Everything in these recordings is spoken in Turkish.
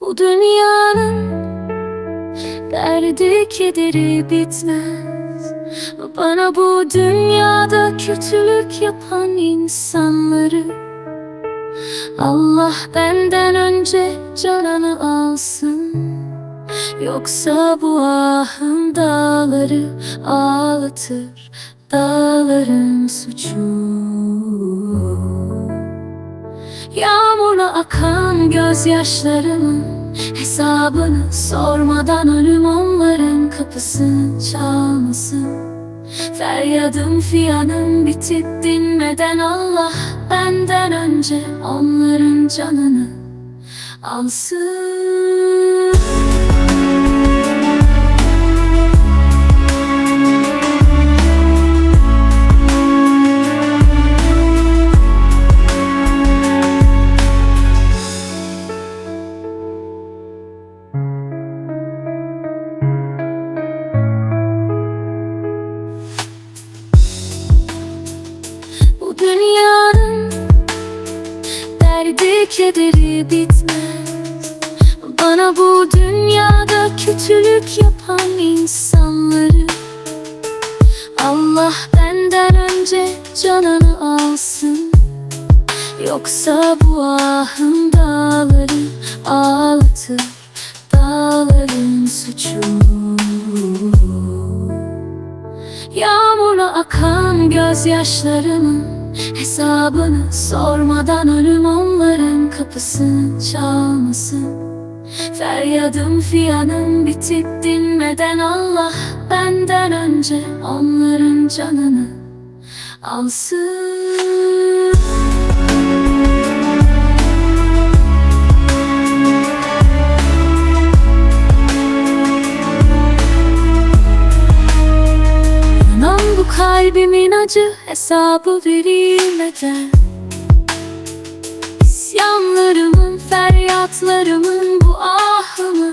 Bu dünyanın derdi kederi bitmez. Bana bu dünyada kötülük yapan insanları Allah benden önce canını alsın. Yoksa bu ahım dağları ağlatır Dağların suçu Yağmurla akan gözyaşlarımın Hesabını sormadan ölüm onların kapısını çalmasın. Feryadım fiyanım bitip dinmeden Allah Benden önce onların canını alsın kederi bitmez. Bana bu dünyada kötülük yapan insanları Allah benden önce canını alsın. Yoksa bu ahım dağları ağlatır Dağların suçu. Yağmurla akan gözyaşlarımın Hesabını sormadan ölüm onların kapısını çalmasın. Feryadım fiyanım bitip dinmeden Allah Benden önce onların canını alsın kalbimin acı hesabı verilmeden İsyanlarımın, feryatlarımın bu ahımı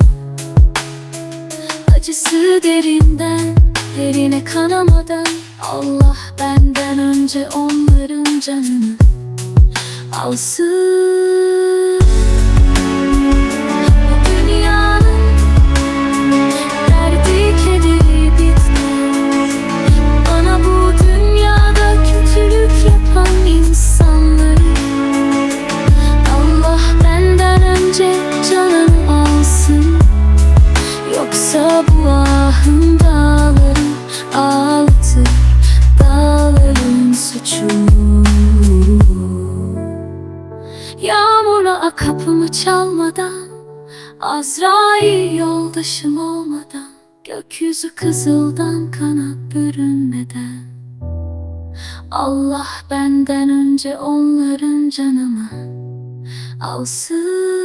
Acısı derinden, derine kanamadan Allah benden önce onların canını alsın kapımı çalmadan Azrail yoldaşım olmadan Gökyüzü kızıldan kanat bürünmeden. Allah benden önce onların canımı alsın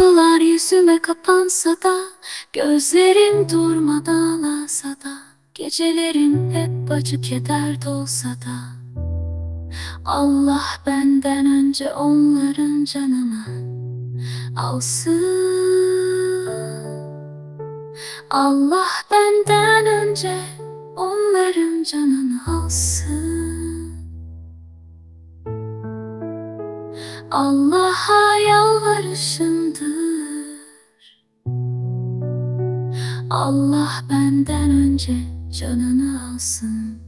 kapılar yüzüme kapansa da Gözlerim durmadan ağlasa da Gecelerim hep acı keder dolsa da. Allah benden önce onların canını alsın. Allah benden önce onların canını alsın. Allah'a yalvarışımdır Allah benden önce canını alsın